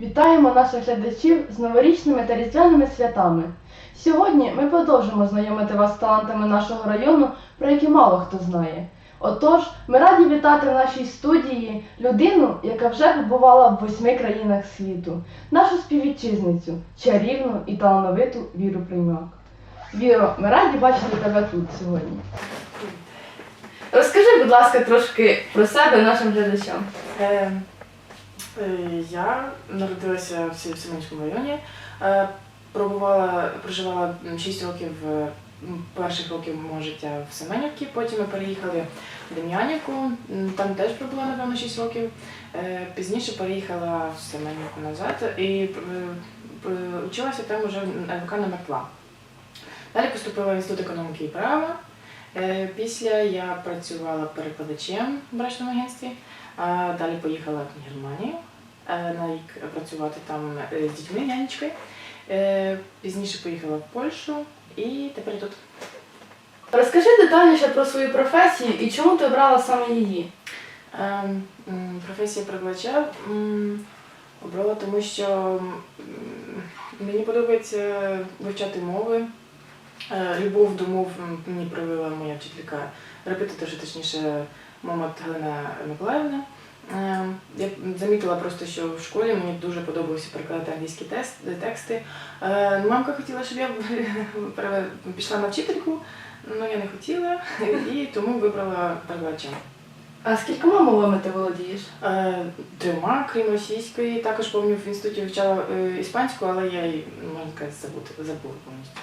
Вітаємо наших глядачів з новорічними та різдвяними святами. Сьогодні ми продовжимо знайомити вас з талантами нашого району, про які мало хто знає. Отож, ми раді вітати в нашій студії людину, яка вже побувала в восьми країнах світу, нашу співвітчизницю, чарівну і талановиту Віру Приймак. Віро, ми раді бачити тебе тут сьогодні. Розкажи, будь ласка, трошки про себе нашим глядачам. Я народилася в Семенському районі, е, пробувала, проживала 6 років, е, перших років мого життя в Семенівці, потім ми переїхали в Дем'янівку, там теж пробула, напевно, 6 років. Е, Пізніше переїхала в Семенівку назад і училася там вже НВК номер 2. Далі поступила в інститут економіки і права. Після я працювала перекладачем в брачному агентстві. Далі поїхала в Германію е, на рік працювати там е, з дітьми нянечкою. Е, Пізніше поїхала в Польщу і тепер тут. Розкажи детальніше про свою професію і чому ти обрала саме її. Е, Професія перекладача м, обрала, тому що мені подобається вивчати мови. Любов до мов мені привила моя вчителька репетиторша, точніше, мама Галина Миколаївна. Е, Я замітила просто, що в школі мені дуже подобалося перекладати англійські тексти. Е, Мамка хотіла, щоб я пішла на вчительку, але я не хотіла і тому вибрала перекладача. А скількома мовами ти володієш? Е, Трьома, крім російської, також пам'ятаю в інституті вивчала іспанську, але я її, можна сказати, забула повністю.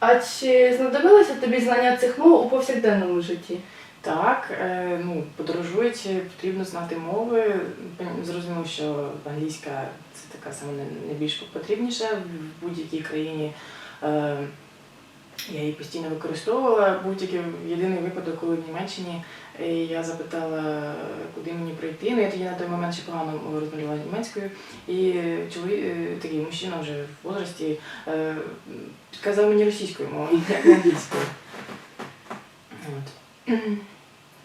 А чи знадобилося тобі знання цих мов у повсякденному житті? Так, е, ну, подорожуючи, потрібно знати мови. Зрозуміло, що англійська це така саме найбільш потрібніша в будь-якій країні. Е, Я її постійно використовувала. Тільки єдиний випадок, коли в Німеччині е, я запитала, куди мені прийти. Ну, я тоді на той момент ще погано розмовляла німецькою. І чоловік, такий мужчина вже в возрасті, підказав мені російською мовою, англійською.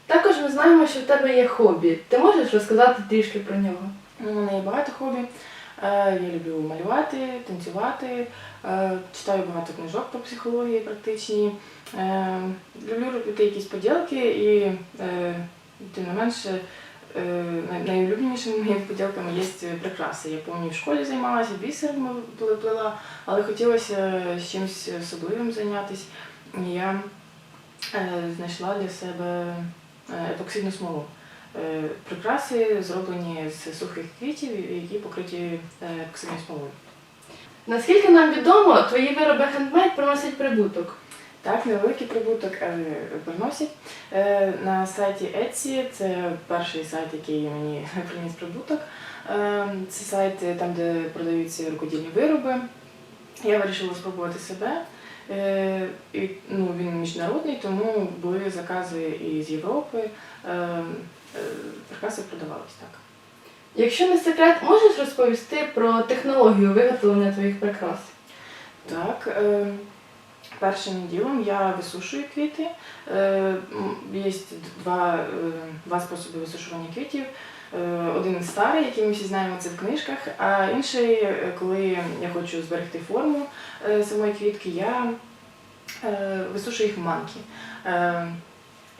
Також ми знаємо, що в тебе є хобі. Ти можеш розказати трішки про нього? У мене є багато хобі. Е, Я люблю малювати, танцювати, е, читаю багато книжок по психології практичній. Е, Люблю робити якісь поділки і тим не менше найулюбленішими моїми поділками є прикраси. Я пам'ятаю, в школі займалася, бісером пле- плела, але хотілося з чимось особливим зайнятися. Я знайшла для себе е, епоксидну смолу. Е, Прикраси зроблені з сухих квітів, які покриті е, епоксидною смолою. Наскільки нам відомо, твої вироби хендмейд приносять прибуток. Так, невеликий прибуток е, приносять. Е, На сайті Etsy, це перший сайт, який мені приніс прибуток. Е, Це сайт, е, там, де продаються рукодільні вироби. Я вирішила спробувати себе. Е, І, ну, він міжнародний, тому були закази і з Європи. Е, е, Прикраси продавались так. Якщо не секрет, можеш розповісти про технологію виготовлення твоїх прикрас? Так, першим ділом я висушую квіти. Є два, два способи висушування квітів. Е, Один старий, який ми всі знаємо, це в книжках, а інший, е, коли я хочу зберегти форму е, самої квітки, я висушую їх в манки.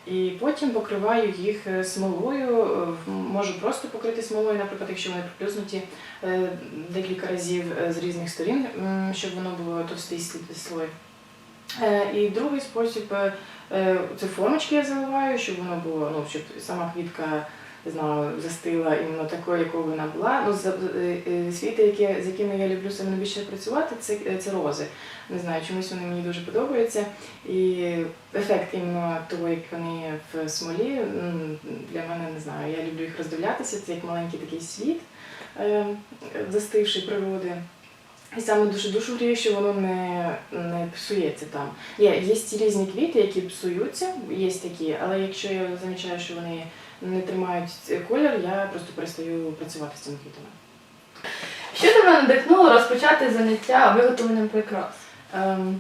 І потім покриваю їх смолою. Можу просто покрити смолою, наприклад, якщо вони приплюснуті декілька разів з різних сторін, щоб воно було товстий слой. І другий спосіб це формочки я заливаю, щоб воно було, ну, щоб сама квітка не знаю, застила іменно такою, якою вона була. Ну, е, е, світи, які, з якими я люблю саме найбільше працювати, це, е, це рози. Не знаю, чомусь вони мені дуже подобаються. І ефект іменно того, як вони в смолі, для мене не знаю. Я люблю їх роздивлятися, це як маленький такий світ застивший природи. І саме дуже душу гріє, що воно не, не псується там. Є, є різні квіти, які псуються, є такі, але якщо я замічаю, що вони не тримають колір, я просто перестаю працювати з цими квітами. Що тебе надихнуло розпочати заняття виготовленням прикрас? Ем,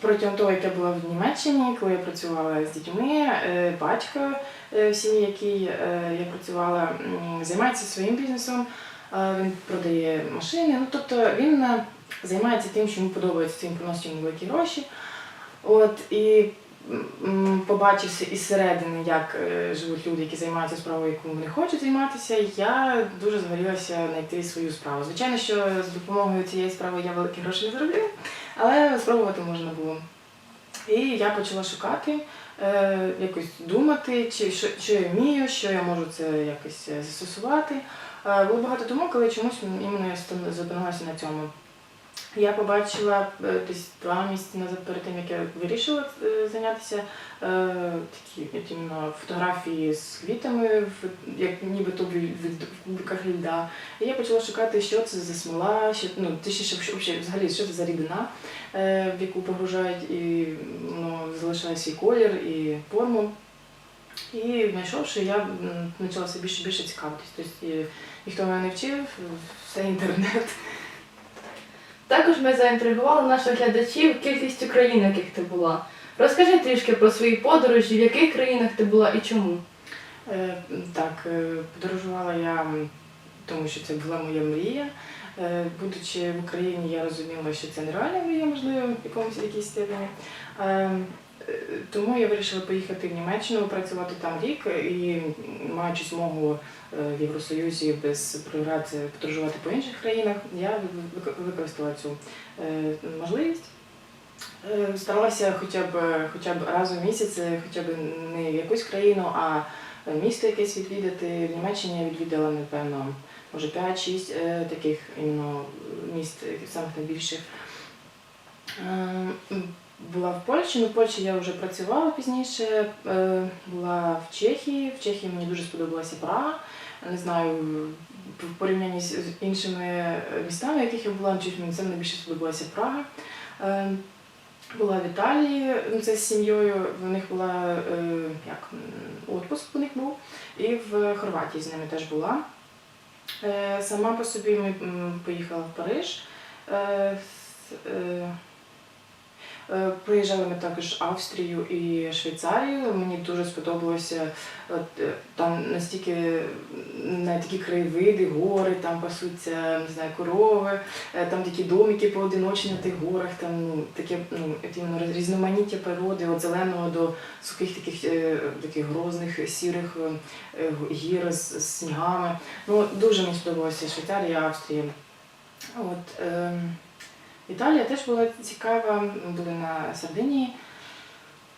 протягом того, як я була в Німеччині, коли я працювала з дітьми, е, батько е, в сім'ї, якій е, я працювала, м, займається своїм бізнесом. Е, Він продає машини. Ну, тобто він е, займається тим, що йому подобається, цим приносить йому великі гроші. От, і побачивши із середини, як е, живуть люди, які займаються справою, яку вони хочуть займатися, я дуже загорілася знайти свою справу. Звичайно, що з допомогою цієї справи я великі гроші не заробила, але спробувати можна було. І я почала шукати, е, якось думати, чи що, що я вмію, що я можу це якось е, застосувати. Було багато думок, але чомусь іменно я зупинилася на цьому. Я побачила е, десь два місяці назад перед тим, як я вирішила е, зайнятися е, такі іменно фотографії з квітами, як нібито в, кубиках льда. І я почала шукати, що це за смола, що, ну, точніше, взагалі, що це за рідина, в яку погружають, і воно залишає свій колір і форму. І знайшовши, я м, почала все більше більше цікавитись. Тобто ніхто мене не вчив, все інтернет. Також ми заінтригували наших глядачів кількістю країн, в яких ти була. Розкажи трішки про свої подорожі, в яких країнах ти була і чому. Е, Так, е, подорожувала я, тому що це була моя мрія. Е, Будучи в Україні, я розуміла, що це нереальна мрія, можливо, в якомусь якійсь степені. Е, е, Тому я вирішила поїхати в Німеччину, працювати там рік і маючи змогу е, в Євросоюзі без преград подорожувати по інших країнах, я ви- ви- використала цю е, можливість. Е, Старалася хоча б хоча б раз у місяць, хоча б не в якусь країну, а місто якесь відвідати. В Німеччині я відвідала, напевно, може 5-6 е, таких іменно міст, самих найбільших. Була в Польщі, ну в Польщі я вже працювала пізніше. е, Була в Чехії. В Чехії мені дуже сподобалася Прага. Не знаю, в порівнянні з іншими е, містами, в яких я була, чуть мені це найбільше сподобалася Прага. Е, була в Італії, ну це з сім'єю. В них була як отпуск у них був, і в Хорватії з ними теж була. Сама по собі ми поїхала в Париж. Е, Проїжджали ми також Австрію і Швейцарію. Мені дуже сподобалося. Е, там настільки на такі краєвиди, гори, там пасуться не знаю, корови, Е, там такі домики поодиночні на тих горах, там ну, таке ну, різноманіття природи, від зеленого до сухих таких, таких грозних сірих гір з, з снігами. Ну, дуже мені сподобалося Швейцарія, Австрія. От, е, Італія теж була цікава, ми були на Сардинії.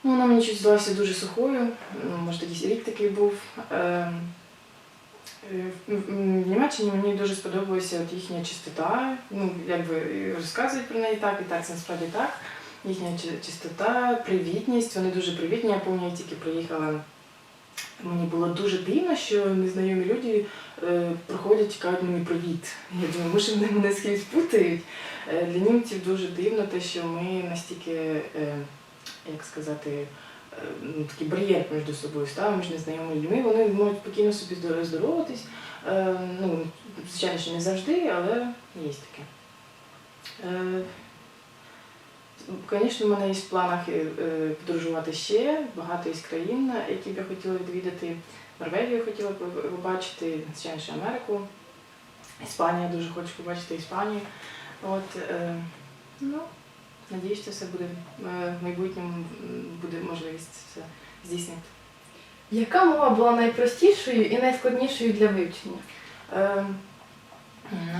Ну, вона мені щось здалася дуже сухою, ну, може тоді рік такий був. Е, Е, В Німеччині мені дуже сподобалася от їхня чистота. Ну, якби розказують про неї так, і так, це насправді так. Їхня чистота, привітність, вони дуже привітні. Я пам'ятаю, я тільки приїхала. Мені було дуже дивно, що незнайомі люди проходять і кажуть мені привіт. Я думаю, може вони мене з путають. Е, для німців дуже дивно те, що ми настільки, е, як сказати, е, ну, такий бар'єр між собою ставимо, між незнайомими людьми. Вони можуть спокійно собі здор- здороватись. Е, ну, звичайно, що не завжди, але є таке. Е, Звісно, в мене є в планах е, е, подорожувати ще багато із країн, які б я хотіла відвідати. Норвегію хотіла б побачити, звичайно, що Америку. Іспанія дуже хочу побачити Іспанію. От, е, ну, надіюсь, що все буде е, в майбутньому буде можливість все здійснити. Яка мова була найпростішою і найскладнішою для вивчення? Е,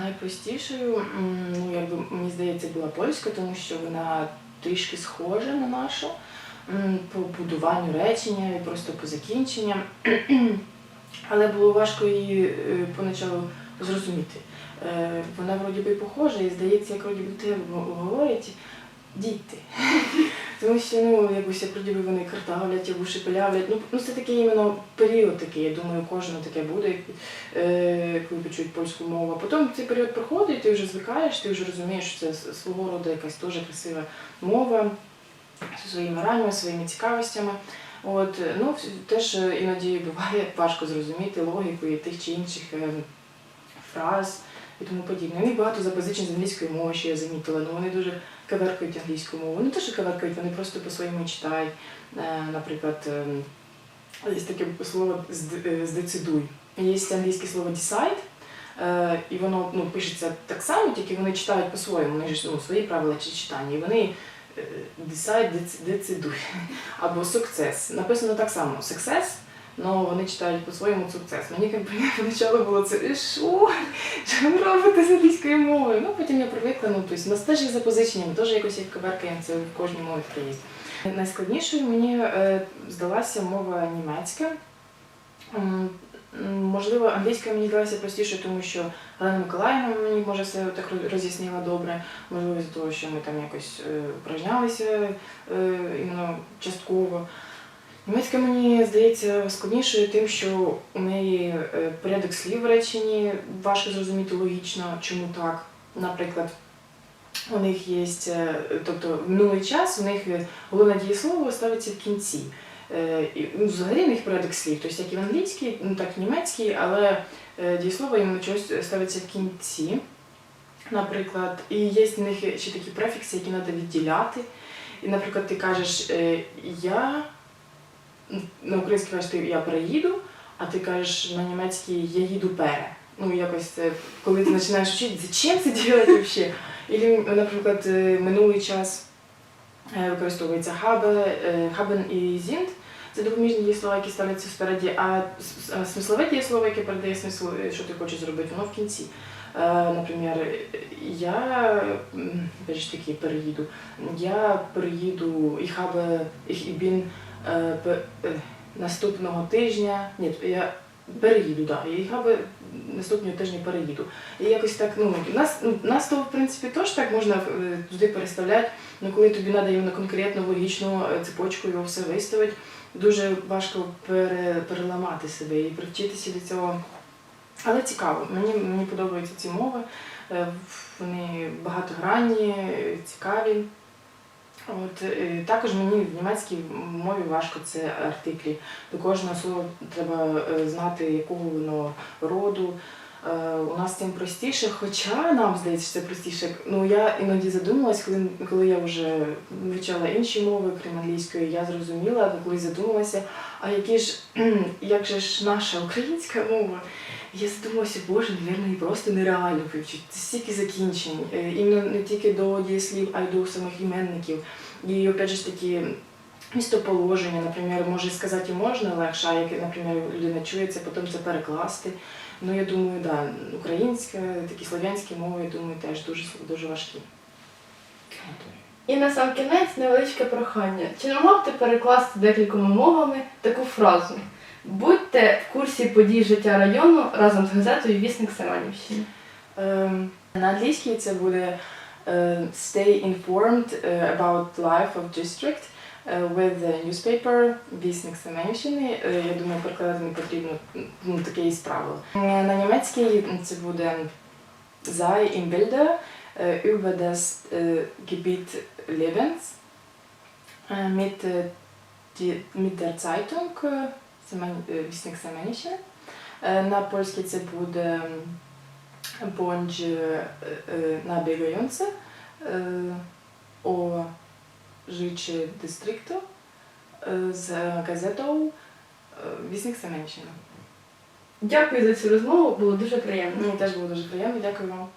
найпростішою, ну, якби, мені здається, була польська, тому що вона трішки схожа на нашу по будуванню речення і просто по закінченням. Але було важко її е, поначалу зрозуміти. Е, Вона вроді би похожа і здається, як вроді би те говорять діти. Тому що ну, якось як вроді би вони картавлять або шепелявлять. Ну, ну це такий іменно період такий, я думаю, кожен таке буде, як, е, коли почують польську мову. А потім цей період проходить, ти вже звикаєш, ти вже розумієш, що це свого роду якась теж красива мова зі своїми раннями, своїми цікавостями. От, ну, теж е, іноді буває важко зрозуміти логіку і тих чи інших е, фраз і тому подібне. Вони багато запозичень з англійської мови, що я замітила, ну вони дуже каверкають англійську мову. Не те, що каверкають, вони просто по-своєму читають. Е, Наприклад, ем, є таке слово здецидуй. Є англійське слово decide, і воно ну, пишеться так само, тільки вони читають по-своєму, вони ж ну, свої правила чи читання. І вони decide, дец- decide. Або success. Написано так само success, але вони читають по-своєму success. Мені якби поначалу було це «Е, що? Що ви робите з англійською мовою? Ну потім я привикла, ну тобто нас теж є запозичення, теж якось як коверкаємо, це в кожній мові є. Найскладнішою мені е, здалася мова німецька. Можливо, англійська мені здалася простіше, тому що Галина Миколаївна мені може все так роз'яснила добре. Можливо, з того, що ми там якось е, упражнялися е, іменно частково. Німецька мені здається складнішою тим, що у неї е, порядок слів в реченні важко зрозуміти логічно, чому так. Наприклад, у них є, тобто минулий час у них головне дієслово ставиться в кінці. Е, ну, взагалі в них порядок слів, тобто як і в англійській, ну так і німецькій, але е, дієслово іменно чогось ставиться в кінці. Наприклад, і є в них ще такі префікси, які треба відділяти. І, наприклад, ти кажеш е, я на українській кажеш ти я переїду, а ти кажеш на німецькій я їду пере. Ну, якось це, коли ти починаєш вчити, зачем це робити взагалі? І, наприклад, минулий час використовується е, і sind. Це допоміжні дієслова, які ставляться спереді, а смислове дієслово, яке передає смисл, е, що ти хочеш зробити, воно в кінці. Е, Наприклад, я таки переїду. Я переїду і ich bin е, наступного тижня. Ні, я переїду, так. І habe наступного тижня переїду. І якось так, ну, нас, ну, нас то, в принципі, теж так можна туди переставляти, але коли тобі треба іменно конкретно логічну цепочку його все виставити, дуже важко пере, переламати себе і привчитися до цього. Але цікаво, мені, мені подобаються ці мови. Е, Вони багатогранні, цікаві. От, е, також мені в німецькій мові важко це артиклі. До кожного слова треба е, знати, якого воно роду. Е, У нас цим простіше, хоча нам здається, що це простіше. Ну я іноді задумалась, коли, коли я вже вивчала інші мови, крім англійської, я зрозуміла, коли задумалася, а які ж як же ж наша українська мова? Я задумалася, боже, мабуть, просто нереально вивчити. Це стільки закінчень, е, іменно не тільки до дієслів, а й до самих іменників. І опять же ж таки містоположення, наприклад, може сказати і можна легше, а як, наприклад, людина чує це, потім це перекласти. Ну, я думаю, да, українська, такі слов'янські мови, я думаю, теж дуже, дуже важкі. І на сам кінець невеличке прохання. Чи не мог ти перекласти декількома мовами таку фразу? Будьте в курсі подій життя району разом з газетою Вісник Семенівщини. Ем, на англійській це буде е, stay informed е, about life of district with the newspaper Вісник Семенщини. Е, Я думаю, перекладати не потрібно, ну, таке є правило. Е, На німецькій це буде sei im Bilde äh, über das äh, Gebiet Lebens äh, mit, äh, die, mit der Zeitung äh, Semen- äh, Вісник Семенщини. Е, На польській це буде bądź e, e, nabiegający e, дистрикту з газетою e, Вісник Семенщина. Дякую за цю розмову, було дуже приємно. Мені теж було дуже приємно, дякую вам.